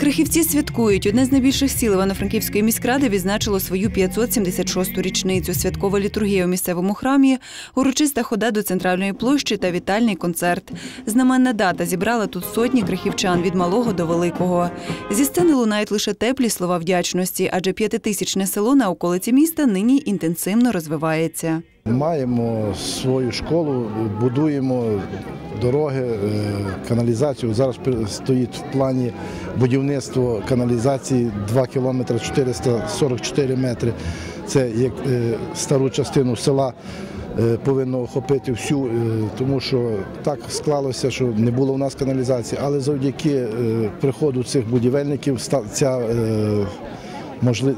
Крихівці святкують. Одне з найбільших сіл Івано-Франківської міськради відзначило свою 576-ту річницю. Святкова літургія у місцевому храмі, урочиста хода до центральної площі та вітальний концерт. Знаменна дата зібрала тут сотні крихівчан від малого до великого. Зі сцени лунають лише теплі слова вдячності, адже п'ятитисячне село на околиці міста нині інтенсивно розвивається. Маємо свою школу, будуємо дороги, е, каналізацію. Зараз стоїть в плані будівництво каналізації 2 кілометри 444 метри. Це як е, стару частину села е, повинно охопити всю, тому що так склалося, що не було у нас каналізації, але завдяки приходу цих будівельників ця,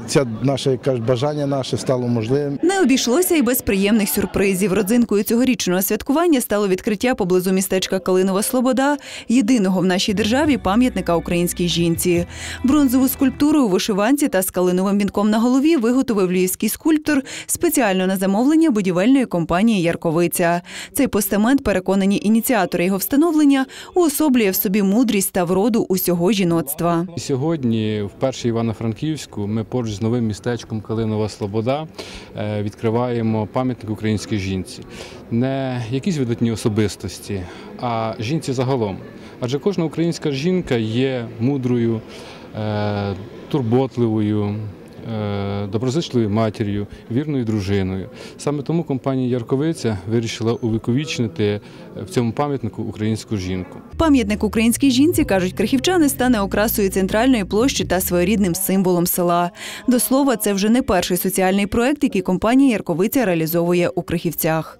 ця наше бажання наше стало можливим. Не обійшлося і без приємних сюрпризів. Родзинкою цьогорічного святкування стало відкриття поблизу містечка Калинова Слобода, єдиного в нашій державі пам'ятника українській жінці. Бронзову скульптуру у вишиванці та з калиновим вінком на голові виготовив львівський скульптор спеціально на замовлення будівельної компанії Ярковиця. Цей постамент, переконані ініціатори його встановлення, уособлює в собі мудрість та вроду усього жіноцтва. Сьогодні, вперше Івано-Франківську, ми поруч з новим містечком Калинова Слобода е, відкриваємо пам'ятник українській жінці. Не якісь видатні особистості, а жінці загалом. Адже кожна українська жінка є мудрою, е, турботливою. Е, Доброзичливою матір'ю, вірною дружиною. Саме тому компанія Ярковиця вирішила увіковічнити в цьому пам'ятнику українську жінку. Пам'ятник українській жінці, кажуть крахівчани, стане окрасою центральної площі та своєрідним символом села. До слова, це вже не перший соціальний проект, який компанія Ярковиця реалізовує у Крихівцях.